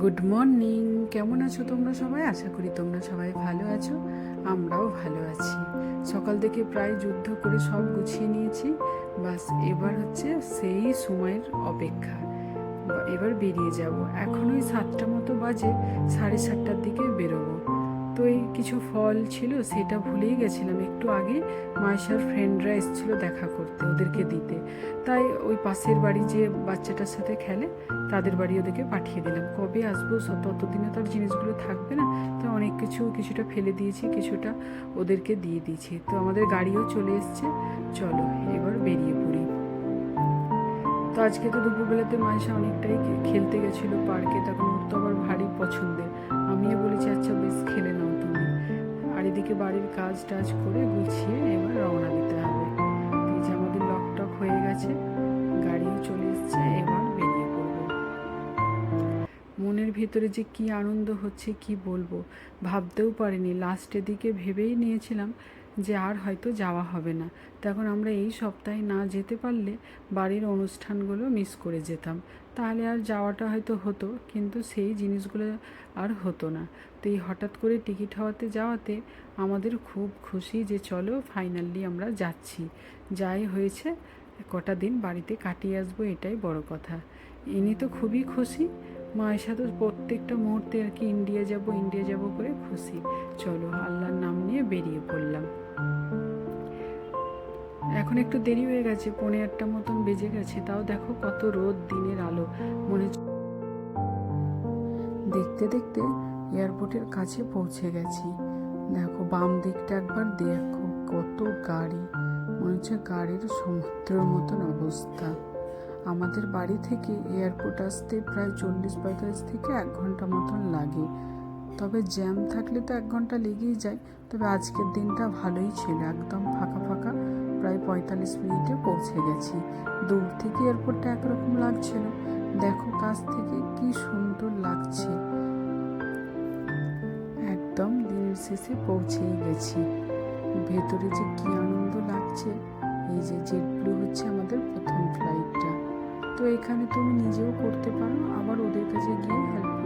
Good morning কেমন আছো তোমরা সবাই? আশা করি তোমরা সবাই ভালো আছো। আমরাও ভালো আছি। সকাল থেকে প্রায় যুদ্ধ করে সব গুছিয়ে নিয়েছি। বাস এবার হচ্ছে সেই সময়ের অপেক্ষা। এবার বেরিয়ে যাব। এখন ওই সাতটা মতো বাজে, সাড়ে সাতটার দিকে বেরোবো। এই কিছু ফল ছিল সেটা ভুলেই গেছিলাম। একটু আগে মায়েশার ফ্রেন্ডরা এসেছিল দেখা করতে ওদেরকে দিতে। তাই ওই পাশের বাড়ি যে বাচ্চাটার সাথে খেলে, তাদের বাড়ি ওদেরকে পাঠিয়ে দিলাম। কবে আসব ততদিনে তো আর জিনিসগুলো থাকবে না। তো অনেক কিছু, কিছুটা ফেলে দিয়েছি, কিছুটা ওদেরকে দিয়ে দিয়েছি। তো আমাদের গাড়িও চলে এসছে। চলো, এবার বেরিয়ে পড়ি। তো আজকে তো দুপুরবেলাতে মায়েশা অনেকটাই খেলতে গেছিল পার্কে তখন ওর তো আবার ভারী পছন্দের। আমিও বলেছি আচ্ছা বেশ, খেলে নাও তুমি। আর এদিকে বাড়ির কাজ টাজ করে গুছিয়ে এবার রওনা দিতে হবে। যে আমাদের লক টক হয়ে গেছে, গাড়িও চলে এসছে, এবার বেরিয়ে পড়ব। মনের ভিতরে যে কি আনন্দ হচ্ছে, কি বলব? ভাবতেও পারিনি। লাস্টের দিকে ভেবেই নিয়েছিলাম যে আর হয়তো যাওয়া হবে না। তখন আমরা এই সপ্তাহে না যেতে পারলে বাড়ির অনুষ্ঠানগুলো মিস করে যেতাম। তাহলে আর যাওয়াটা হয়তো হতো, কিন্তু সেই জিনিসগুলো আর হতো না। তো এই হঠাৎ করে টিকিট হওয়াতে যাওয়াতে আমাদের খুব খুশি যে চলো ফাইনালি আমরা যাচ্ছি। যাই হয়েছে, কটা দিন বাড়িতে কাটিয়ে আসব এটাই বড় কথা। ইনি তো খুবই খুশি। মায়ের সাথে প্রত্যেকটা মুহূর্তে আর কি ইন্ডিয়া যাব ইন্ডিয়া যাব করে খুশি। চলো আল্লাহর নাম নিয়ে বেরিয়ে পড়লাম। এখন একটু দেরি হয়ে গেছে, পৌনে আটটা মতন বেজে গেছে। তাও দেখো কত রোদ, দিনের আলো। মনে দেখতে দেখতে এয়ারপোর্টের কাছে পৌঁছে গেছি। দেখো বাম দিকটা একবার দেখো, কত গাড়ি। মনে হচ্ছে গাড়ির সমুদ্রের মতন অবস্থা। আমাদের বাড়ি থেকে এয়ারপোর্ট আসতে প্রায় চল্লিশ পঁয়তাল্লিশ থেকে এক ঘণ্টা মতন লাগে। তবে জ্যাম থাকলে তো এক ঘণ্টা লেগেই যায়। তবে আজকের দিনটা ভালোই ছিল, একদম ফাঁকা ফাঁকা। প্রায় পঁয়তাল্লিশ মিনিটে পৌঁছে গেছি। দূর থেকে এয়ারপোর্টটা একরকম লাগছিল। দেখো কাছ থেকে কি সুন্দর লাগছে। একদম দিনের শেষে পৌঁছেই গেছি। ভেতরে যে কি আনন্দ লাগছে, এই যে জেট ব্লু হচ্ছে আমাদের প্রথম ফ্লাইটটা। তো এখানে তুমি নিজেও করতে পারো, আবার ওদের কাছে গিয়ে ওই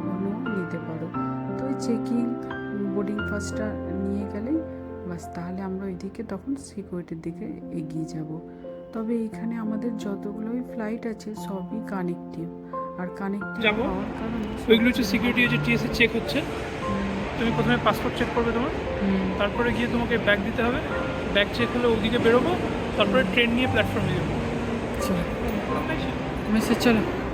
চেকিং বোর্ডিং পাসটা নিয়ে গেলেই বাস তাহলে আমরা ওইদিকে তখন সিকিউরিটির দিকে এগিয়ে যাব। তবে এখানে আমাদের যতগুলোই ফ্লাইট আছে সবই কানেক্টিভ আর কানেক্টিভ যাব। ওইগুলো হচ্ছে সিকিউরিটি যে টিএসএ চেক হচ্ছে তুমি প্রথমে পাসপোর্ট চেক করবে তোমার। তারপরে গিয়ে তোমাকে ব্যাগ দিতে হবে। ব্যাগ চেক হলে ওদিকে বেরোবো তারপরে ট্রেন নিয়ে প্ল্যাটফর্মে যাব। চলো মেসে চলো। হ্যাঁ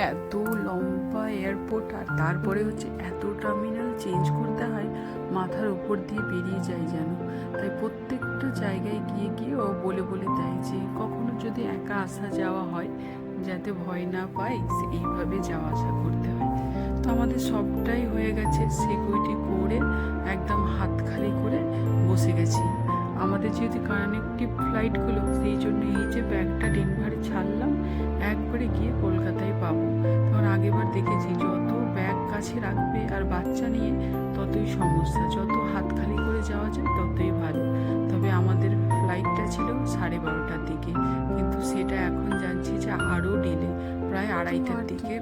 এত লম্বা এয়ারপোর্ট আর তারপরে হচ্ছে এত টার্মিনাল চেঞ্জ করতে হয়, মাথার উপর দিয়ে বেরিয়ে যায় যেন। তাই প্রত্যেকটা জায়গায় গিয়ে গিয়ে ও বলে বলে দেয় যে, কখনো যদি একা আসা যাওয়া হয়, যাতে ভয় না পাই এইভাবে যাওয়া আসা করতে হয়। তো আমাদের সবটাই হয়ে গেছে সিকিউরিটি করে, একদম হাত খালি করে বসে গেছি। আমাদের যেহেতু কানেক্টিভ ফ্লাইটগুলো সেই জন্য এই যে ব্যাগটা ডেনভারে ছাড়লাম একবারে গিয়ে কলকাতায় পাবো। তখন আগেবার দেখেছি যত ব্যাগ কাছে রাখবে আর বাচ্চা নিয়ে ততই সমস্যা। যত হাত খালি করে যাওয়া যায় ততই ভালো। তবে আমাদের ফ্লাইটটা ছিল সাড়ে বারোটার দিকে কিন্তু সেটা এখন জানছি যে আরও ডিলে প্রায় আড়াইটার দিকে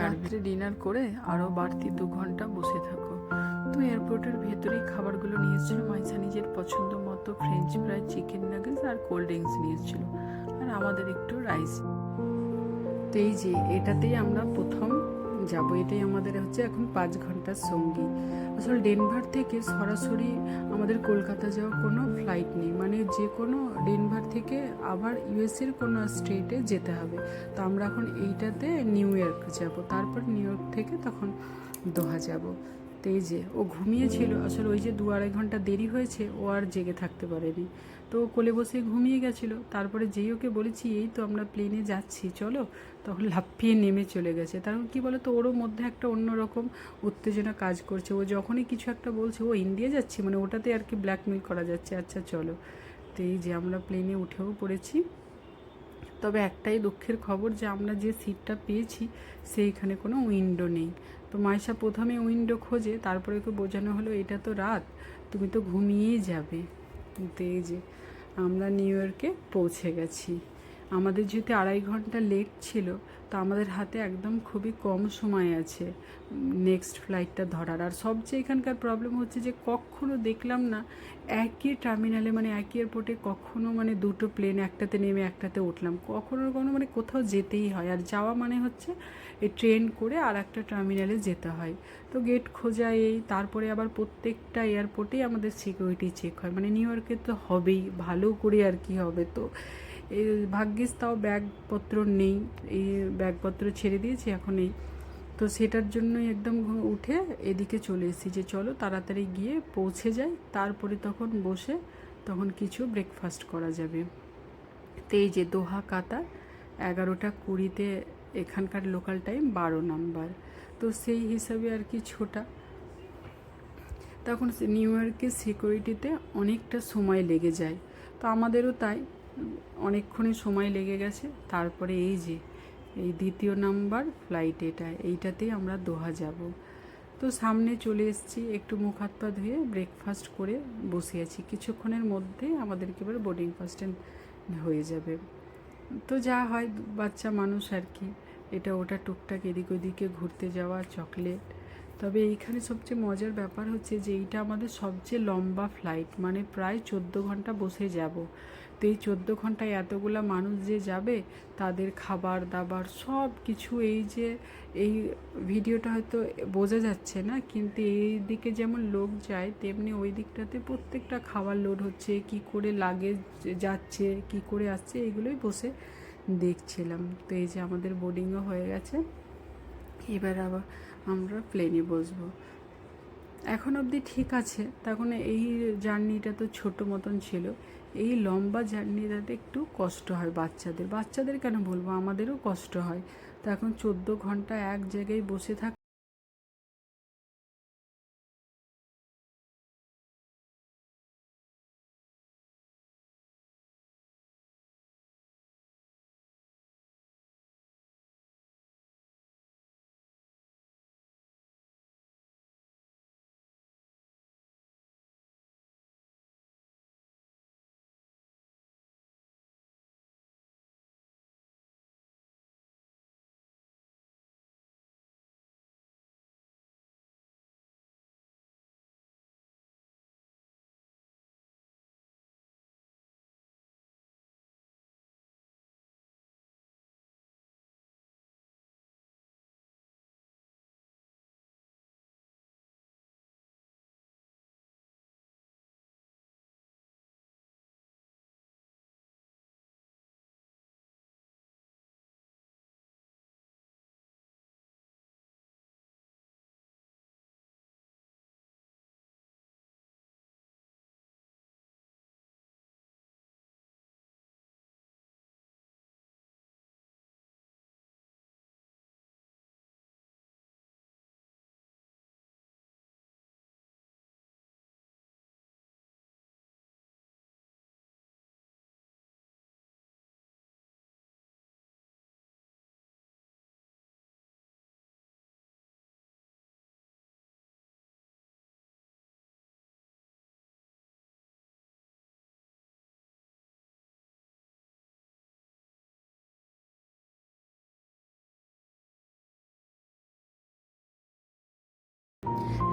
রাত্রে ডিনার করে আরও বাড়তি দু ঘণ্টা বসে থাকো। তো এয়ারপোর্টের ভেতরেই খাবারগুলো নিয়ে এসেছিল মাইসা নিজের পছন্দ মতো। ফ্রেঞ্চ ফ্রাই চিকেন নাগেটস আর কোল্ড ড্রিঙ্কস নিয়ে এসেছিল আর আমাদের একটু রাইস তো এই যে, এটাতেই আমরা প্রথম যাব। এটাই আমাদের হচ্ছে এখন পাঁচ ঘণ্টার সঙ্গী। আসলে ডেনভার থেকে সরাসরি আমাদের কলকাতা যাওয়ার কোনো ফ্লাইট নেই। মানে যে কোনো ডেনভার থেকে আবার ইউএসের কোনো স্টেটে যেতে হবে। তো আমরা এখন এইটাতে নিউ ইয়র্ক যাব। তারপর নিউ ইয়র্ক থেকে তখন দোহা যাব। তো এই যে ও ঘুমিয়েছিল, আসলে ওই যে দু আড়াই ঘণ্টা দেরি হয়েছে, ও আর জেগে থাকতে পারেনি। তো কোলে বসে ঘুমিয়ে গেছিল। তারপরে যেই ওকে বলেছি, এই তো আমরা প্লেনে যাচ্ছি, চলো। তখন লাফিয়ে নেমে চলে গেছে। তার কি বলো তো ওরও মধ্যে একটা অন্যরকম উত্তেজনা কাজ করছে। ও যখনই কিছু একটা বলছে, ও ইন্ডিয়া যাচ্ছি? মানে ওটাতে আর কি ব্ল্যাকমেল করা যাচ্ছে। আচ্ছা চলো। তো এই যে আমরা প্লেনে উঠেও পড়েছি। তবে একটাই দুঃখের খবর যে আমরা যে সিটটা পেয়েছি, সেইখানে কোনো উইন্ডো নেই। তো মাইশা প্রথমে উইন্ডো খোঁজে, তারপরে ওকে বোঝানো হলো, এটা তো রাত, তুমি তো ঘুমিয়েই যাবে। কিন্তু এই যে আমরা নিউ ইয়র্কে পৌঁছে গেছি। আমাদের যেহেতু আড়াই ঘণ্টা লেট ছিল, তো আমাদের হাতে একদম খুবই কম সময় আছে নেক্সট ফ্লাইটটা ধরার। আর সবচেয়ে এখানকার প্রবলেম হচ্ছে যে কখনো দেখলাম না, একই টার্মিনালে মানে একই এয়ারপোর্টে কখনো মানে দুটো প্লেন একটাতে নেমে একটাতে উঠলাম। কখনো কোনো মানে কোথাও যেতেই হয়। আর যাওয়া মানে হচ্ছে এই ট্রেন করে আর একটা টার্মিনালে যেতে হয়। তো গেট খোঁজা এই, তারপরে আবার প্রত্যেকটা এয়ারপোর্টেই আমাদের সিকিউরিটি চেক হয়। মানে নিউ ইয়র্কে তো হবেই, ভালো করে আর কি হবে তো। এই ভাগ্যিস তাও ব্যাগপত্র নেই। এই ব্যাগপত্র ছেড়ে দিয়েছি, এখন এই। তো সেটার জন্যই একদম উঠে এদিকে চলে এসেছি যে চলো তাড়াতাড়ি গিয়ে পৌঁছে যাই। তারপরে তখন বসে তখন কিছু ব্রেকফাস্ট করা যাবে। তো এই যে দোহা কাতার এগারোটা কুড়িতে এখানকার লোকাল টাইম বারো নাম্বার। তো সেই হিসাবে আর কি ছোটা। তখন নিউ ইয়র্কের সিকিউরিটিতে অনেকটা সময় লেগে যায়। তো আমাদেরও তাই। অনেকক্ষণই সময় লেগে গেছে। তারপরে এই যে, এই দ্বিতীয় নাম্বার ফ্লাইট এটা, এইটাতেই আমরা দোহা যাব। তো সামনে চলে এসেছি, একটু মুখ হাত পা ধুয়ে ব্রেকফাস্ট করে বসে আছি। কিছুক্ষণের মধ্যে আমাদেরকে এবার বোর্ডিং ফাস্ট হয়ে যাবে। তো যা হয়, বাচ্চা মানুষ আর কি। এটা ওটা টুকটাক এদিক ওদিকে ঘুরতে যাওয়া চকলেট তবে এইখানে সবচেয়ে মজার ব্যাপার হচ্ছে যে, এইটা আমাদের সবচেয়ে লম্বা ফ্লাইট মানে প্রায় চোদ্দ ঘণ্টা বসে যাব। তো এই চোদ্দ ঘন্টায় এতগুলা মানুষ যে যাবে, তাদের খাবার, দাবার, সব কিছু এই যে, এই ভিডিওটা হয়তো বোঝা যাচ্ছে না, কিন্তু এই দিকে যেমন লোক যায়, তেমনি ওই দিকটাতে প্রত্যেকটা খাবার লোড হচ্ছে, কি করে লাগে যাচ্ছে, কি করে আসছে, এগুলোই বসে দেখছিলাম। তো এই যে আমাদের বোর্ডিংও হয়ে গেছে, এবার আবার আমরা প্লেনে বসবো। এখন অবধি ঠিক আছে। তখন এই জার্নিটা তো ছোট মতন ছিল। এই লম্বা জার্নিটাতে একটু কষ্ট হয় বাচ্চাদের। বাচ্চাদের কেন বলব? আমাদেরও কষ্ট হয়। তো এখন চোদ্দ ঘণ্টা এক জায়গায় বসে থাক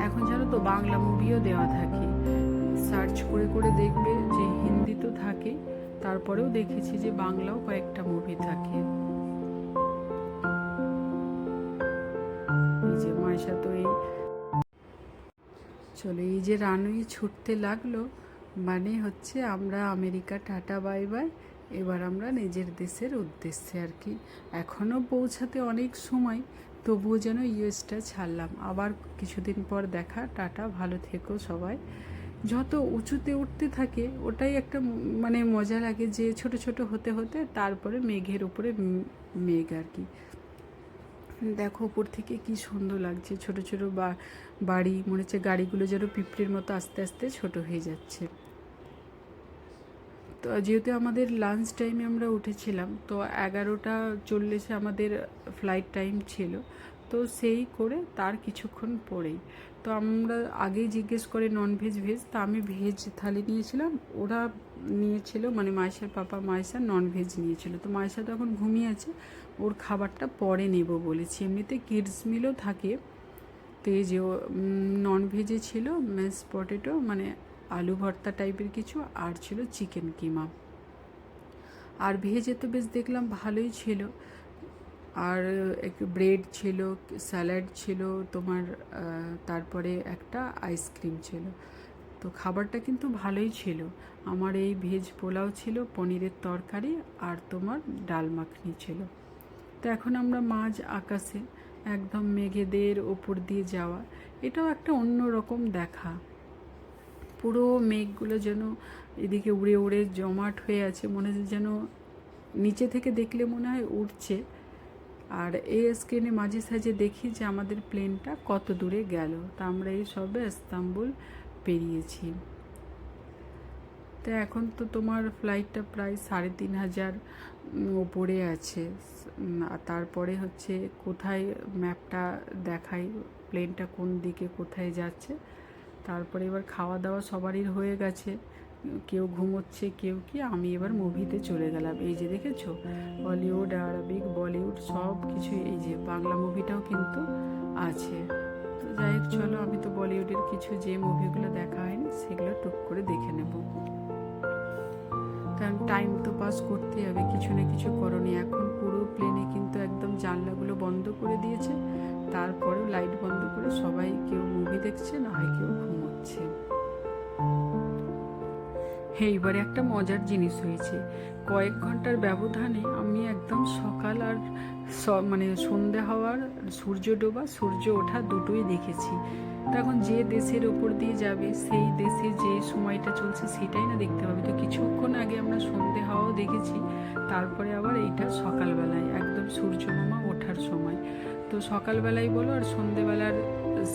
এখন জানো তো বাংলা মুভিও দেওয়া থাকে। সার্চ করে করে দেখবে যে হিন্দি তো থাকে, তারপরেও দেখেছি যে বাংলাও কয়েকটা মুভি থাকে। চলো, এই যে রানুই ছুটতে লাগল মানে হচ্ছে আমরা আমেরিকা টাটা, বাই বাই, এবার আমরা নিজের দেশের উদ্দেশ্যে আর কি। এখনও পৌঁছাতে অনেক সময় তবুও যেন ইউএসটা ছাড়লাম। আবার কিছুদিন পর দেখা। টাটা, ভালো থেকো সবাই। যত উঁচুতে উঠতে থাকে, ওটাই একটা মানে মজা লাগে যে ছোট ছোট হতে হতে তারপরে মেঘের উপরে মেঘ আর কি। দেখো উপর থেকে কি সুন্দর লাগছে। ছোট ছোট বা, বাড়ি, মনে হচ্ছে গাড়িগুলো যেন পিঁপড়ের মতো আস্তে আস্তে ছোট হয়ে যাচ্ছে। তো যেহেতু আমাদের লাঞ্চ টাইমে আমরা উঠেছিলাম, তো এগারোটা চল্লিশে আমাদের ফ্লাইট টাইম ছিল, তো সেই করে তার কিছুক্ষণ পরেই। তো আমরা আগেই জিজ্ঞেস করে ননভেজ ভেজ ভেজ তা আমি ভেজ থালি নিয়েছিলাম, ওরা নিয়েছিল মানে মাইশার পাপা মাইশা ননভেজ নিয়েছিল। তো মাইশা তখন ঘুমিয়ে আছে, ওর খাবারটা পরে নেব বলেছি। এমনিতে কিডস মিলও থাকে, তো এই যে ননভেজে ছিল মেস পটেটো মানে আলু ভর্তা টাইপের কিছু, আর ছিল চিকেন কিমা। আর ভেজে তো বেশ দেখলাম ভালোই ছিল। আর একটু ব্রেড ছিল স্যালাড ছিল, তোমার তারপরে একটা আইসক্রিম ছিল। তো খাবারটা কিন্তু ভালোই ছিল। আমার এই ভেজ পোলাও ছিল, পনিরের তরকারি, আর তোমার ডাল মাখনি ছিল। তো এখন আমরা মাঝ আকাশে, একদম মেঘেদের ওপর দিয়ে যাওয়া। এটাও একটা অন্য রকম দেখা। পুরো মেঘগুলো যেন এদিকে উড়ে উড়ে জমাট হয়ে আছে, মনে হচ্ছে যেন নিচে থেকে দেখলে মনে হয় উঠছে আর এই স্ক্রিনে মাঝে সাঝে দেখি যে আমাদের প্লেনটা কত দূরে গেল। তা আমরা এই সবে ইস্তাম্বুল পেরিয়েছি। তো এখন তো তোমার ফ্লাইটটা প্রায় সাড়ে তিন হাজার ওপরে আছে। তারপরে হচ্ছে কোথায় ম্যাপটা দেখাই প্লেনটা কোন দিকে কোথায় যাচ্ছে। তারপরে এবার খাওয়া দাওয়া সবারই হয়ে গেছে। কেউ ঘুমোচ্ছে, কেউ কি, আমি এবার মুভিতে চলে গেলাম। এই যে দেখেছ? বলিউড আরবিক বলিউড সব কিছু এই যে বাংলা মুভিটাও কিন্তু আছে। তো যাই হোক, চলো, আমি তো বলিউডের কিছু যে মুভিগুলো দেখা হয়নি, সেগুলো টুক করে দেখে নেব। কারণ টাইম তো পাস করতে হবে, কিছু না কিছু করণীয় এখন পুরো প্লেনে কিন্তু একদম জানলাগুলো বন্ধ করে দিয়েছে। তারপরেও লাইট বন্ধ করে সবাই কেউ মুভি দেখছে, না হয় কেউ ঘুমোচ্ছে। হ্যাঁ এবারে একটা মজার জিনিস হয়েছে। কয়েক ঘণ্টার ব্যবধানে আমি একদম সকাল আর মানে সন্ধে হওয়ার সূর্য ডোবা, সূর্য ওঠা দুটোই দেখেছি। তখন যে দেশের ওপর দিয়ে যাবে, সেই দেশে যে সময়টা চলছে সেটাই না দেখতে হবে তো কিছুক্ষণ আগে আমরা সন্ধে হওয়াও দেখেছি, তারপরে আবার এইটা সকালবেলায়, একদম সূর্য মামা ওঠার সময়। তো সকালবেলাই বলো আর সন্ধেবেলার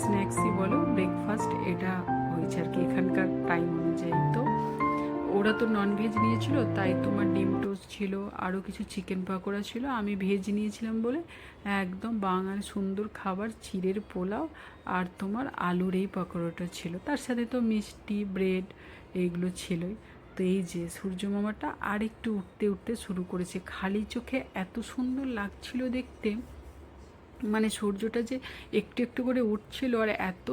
স্ন্যাক্সই বলো ব্রেকফাস্ট এটা হয়েছে আর কি এখানকার টাইম অনুযায়ী। তো ওরা তো ননভেজ নিয়েছিল, তাই তোমার ডিম টোস্ট ছিল আরও কিছু চিকেন পাকোড়া ছিল, আমি ভেজ নিয়েছিলাম বলে একদম বাঙালি সুন্দর খাবার, চিড়ের পোলাও আর তোমার আলুর এই পাকোড়াটা ছিল। তার সাথে তো মিষ্টি ব্রেড এইগুলো ছিলই। তো এই যে সূর্য মামাটা আর একটু উঠতে উঠতে শুরু করেছে। খালি চোখে এত সুন্দর লাগছিল দেখতে। মানে সূর্যটা যে একটু একটু করে উঠছিল আর এত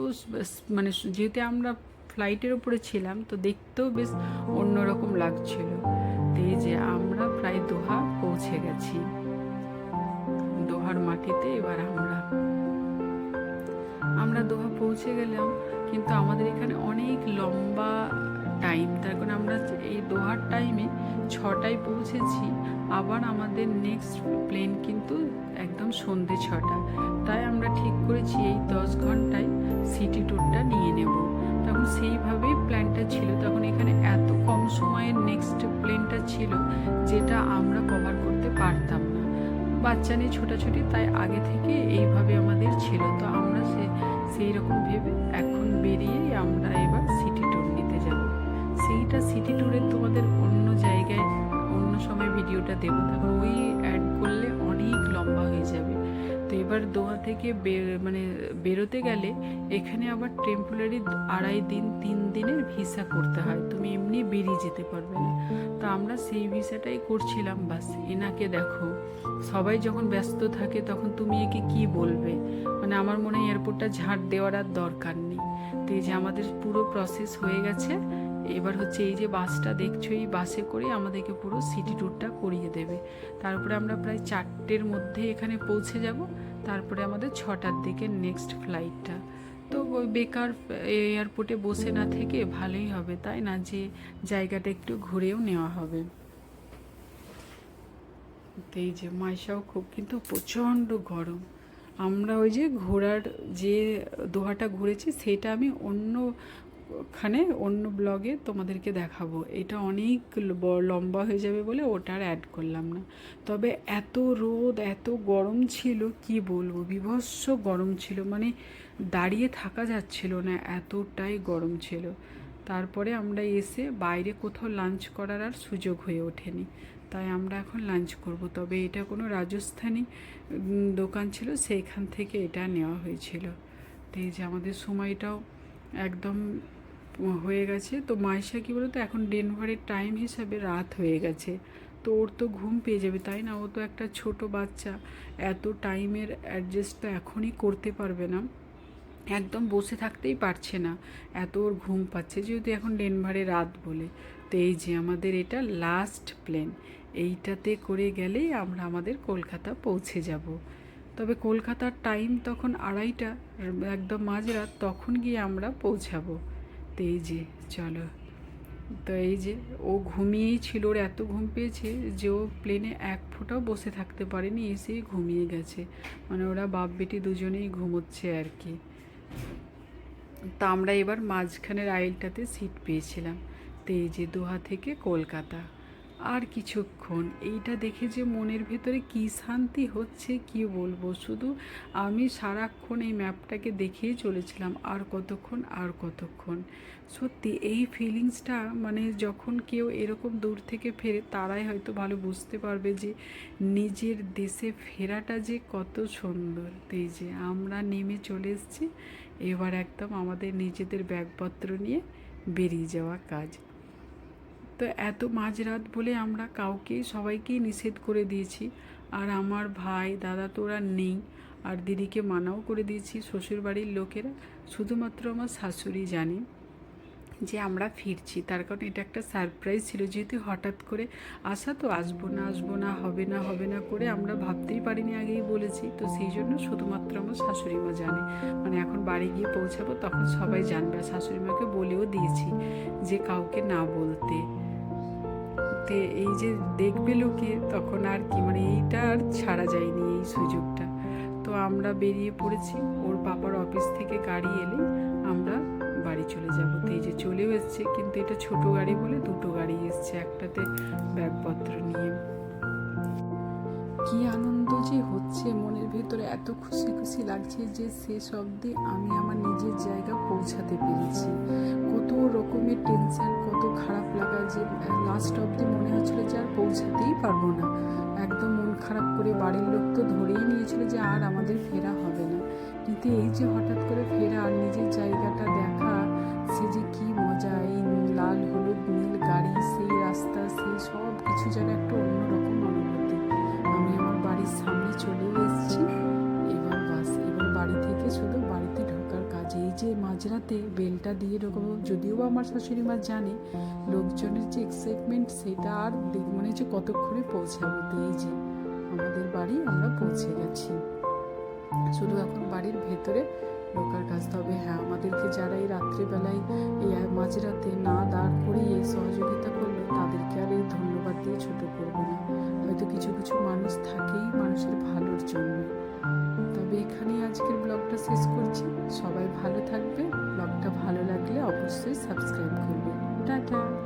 মানে যেহেতু আমরা ফ্লাইটের উপরে ছিলাম, তো দেখতেও বেশ অন্যরকম লাগছিল। তো যে আমরা প্রায় দোহা পৌঁছে গেছি। দোহার মাটিতে এবার আমরা আমরা দোহা পৌঁছে গেলাম। কিন্তু আমাদের এখানে অনেক লম্বা টাইম তার কারণে আমরা এই দোহার টাইমে ছটায় পৌঁছেছি, আবার আমাদের নেক্সট প্লেন কিন্তু একদম সন্ধে ছটা। তাই আমরা ঠিক করেছি এই দশ ঘন্টায় সিটি ট্যুরটা নিয়ে নেব। তখন সেইভাবেই প্ল্যানটা ছিল। তখন এখানে এত কম সময়ের নেক্সট প্লেনটা ছিল যেটা আমরা কভার করতে পারতাম না। বাচ্চা নিয়ে ছোটাছুটি তাই আগে থেকে এইভাবে আমাদের ছিল। তো আমরা সে সেই রকম ভেবে এখন বেরিয়েই আমরা এবার সিটি ট্যুর নিতে যাব। সেইটা সিটি ট্যুরের তোমাদের সময় ভিডিওটা দেবো। তখন ওই অ্যাড করলে অনেক লম্বা হয়ে যাবে। তো এবার দোহা থেকে মানে বেরোতে গেলে এখানে আবার টেম্পোরারি আড়াই দিন, তিন দিনের ভিসা করতে হয়। তুমি এমনি বেরিয়ে যেতে পারবে না। তো আমরা সেই ভিসাটাই করছিলাম, বাস। এনাকে দেখো, সবাই যখন ব্যস্ত থাকে তখন তুমি একে কি বলবে? মানে আমার মনে হয় এয়ারপোর্টটা ঝাড় দেওয়ার আর দরকার নেই। তো এই যে আমাদের পুরো প্রসেস হয়ে গেছে এবার হচ্ছে এই যে বাসটা দেখছ, এই বাসে করে আমাদেরকে পুরো সিটি ট্যুরটা করিয়ে দেবে। তারপরে আমরা প্রায় চারটের মধ্যে এখানে পৌঁছে যাব। তারপরে আমাদের ছটার দিকে নেক্সট ফ্লাইটটা তো বেকার এয়ারপোর্টে বসে না থেকে ভালোই হবে, তাই না? যে জায়গাটা একটু ঘুরেও নেওয়া হবে। এই যে মাইশাও খুব কিন্তু প্রচণ্ড গরম। আমরা ওই যে ঘোরার যে দোহাটা ঘুরেছি, সেটা আমি অন্য খানে অন্য ব্লগে তোমাদেরকে দেখাবো। এটা অনেক লম্বা হয়ে যাবে বলে ওটা আর অ্যাড করলাম না। তবে এত রোদ, এত গরম ছিল, কি বলব? বিভৎস গরম ছিল। মানে দাঁড়িয়ে থাকা যাচ্ছিল না, এতটাই গরম ছিল। তারপরে আমরা এসে বাইরে কোথাও লাঞ্চ করার আর সুযোগ হয়ে ওঠেনি। তাই আমরা এখন লাঞ্চ করব। তবে এটা কোনো রাজস্থানি দোকান ছিল, সেইখান থেকে এটা নেওয়া হয়েছিল। তো এই যে আমাদের সময়টাও একদম হয়ে গেছে। তো মাইশা কী বলতো, এখন ডেনভারের টাইম হিসাবে রাত হয়ে গেছে। তো ওর তো ঘুম পেয়ে যাবে, তাই না? ও তো একটা ছোট বাচ্চা। এত টাইমের অ্যাডজাস্ট তো এখনই করতে পারবে না। একদম বসে থাকতেই পারছে না। এত ওর ঘুম পাচ্ছে, যেহেতু এখন ডেনভারে রাত বলে। তো এই যে আমাদের এটা লাস্ট প্লেন এইটাতে করে গেলেই আমরা আমাদের কলকাতা পৌঁছে যাব। তবে কলকাতার টাইম তখন আড়াইটা, একদম মাঝরাত, তখন গিয়ে আমরা পৌঁছাবো। তো এই যে, চলো। তো এই যে, ও ঘুমিয়েই ছিল, ওর এত ঘুম পেয়েছে যে ও প্লেনে এক ফোঁটাও বসে থাকতে পারেনি, এসেই ঘুমিয়ে গেছে। মানে ওরা বাপ বেটি দুজনেই ঘুমোচ্ছে আর কি। তা আমরা এবার মাঝখানের আইলটাতে সিট পেয়েছিলাম। তো এই যে, দোহা থেকে কলকাতা। আর কিছুক্ষণ। এইটা দেখে যে মনের ভেতরে কী শান্তি হচ্ছে, কি বলব? শুধু আমি সারাক্ষণ এই ম্যাপটাকে দেখেই চলেছিলাম, আর কতক্ষণ আর কতক্ষণ। সত্যি, এই ফিলিংসটা মানে যখন কেউ এরকম দূর থেকে ফেরে, তারাই হয়তো ভালো বুঝতে পারবে যে নিজের দেশে ফেরাটা যে কত সুন্দর। এই যে আমরা নেমে চলে এসেছি, এবার একদম আমাদের নিজেদের ব্যাগপত্র নিয়ে বেরিয়ে যাওয়া কাজ। তো এত মাঝরাত বলে আমরা কাউকে, সবাইকেই নিষেধ করে দিয়েছি। আর আমার ভাই, দাদা তো ওরা নেই। আর দিদিকে মানাও করে দিয়েছি, শ্বশুরবাড়ির লোকেরা। শুধুমাত্র আমার শাশুড়ি জানে যে আমরা ফিরছি। তার কারণ এটা একটা সারপ্রাইজ ছিল, যেহেতু হঠাৎ করে আসা তো আসব না আসব না, হবে না হবে না করে আমরা ভাবতেই পারিনি আগেই বলেছি। তো সেই জন্য শুধুমাত্র আমার শাশুড়ি মা জানে। মানে এখন বাড়ি গিয়ে পৌঁছাবো, তখন সবাই জানবে। শাশুড়ি মাকে বলেও দিয়েছি যে কাউকে না বলতে। তে এই যে দেখবে লোকে, তখন আর কি মানে এইটা আর ছাড়া যায়নি এই সুযোগটা। তো আমরা বেরিয়ে পড়েছি, ওর বাবার অফিস থেকে গাড়ি এলে আমরা বাড়ি চলে যাব। তো এই যে চলেও এসছে, কিন্তু এটা ছোট গাড়ি বলে দুটো গাড়ি এসছে একটাতে ব্যাগপত্র নিয়ে। কি আনন্দ যে হচ্ছে, মনের ভেতরে এত খুশি খুশি লাগছে যে শেষ অবধি আমি আমার নিজের জায়গা পৌঁছাতে পেরেছি। কত রকমের টেনশন কত খারাপ লাগা যে লাস্ট অবধি মনে হচ্ছিল যে আর পৌঁছাতেই পারব না। একদম মন খারাপ করে বাড়ির লোক তো ধরেই নিয়েছিল যে আর আমাদের ফেরা হবে না। কিন্তু এই যে হঠাৎ করে ফেরা আর নিজের জায়গাটা দেখা মাঝরাতে বেলটা দিয়ে ঢোকাবো। যদিও বা আমার শাশুড়ি মা জানে, লোকজনের যে এক্সাইটমেন্ট সেটা আর মনে হচ্ছে কতক্ষণে পৌঁছাবো তো এই যে আমাদের বাড়ি আমরা পৌঁছে গেছি। শুধু এখন বাড়ির ভেতরে ঢোকার কাজ। তবে হ্যাঁ আমাদেরকে যারা এই রাত্রিবেলায় এই মাঝরাতে না দাঁড় করিয়ে সহযোগিতা করল, তাদেরকে আর এই ধন্যবাদ দিয়ে ছোট করব না। হয়তো কিছু কিছু মানুষ থাকেই মানুষের ভালোর জন্য। তবে এখানেই আজকের ব্লগটা শেষ করছি। সবাই ভালো থাকবে। ব্লগটা ভালো লাগলে অবশ্যই সাবস্ক্রাইব করবে। টাটা।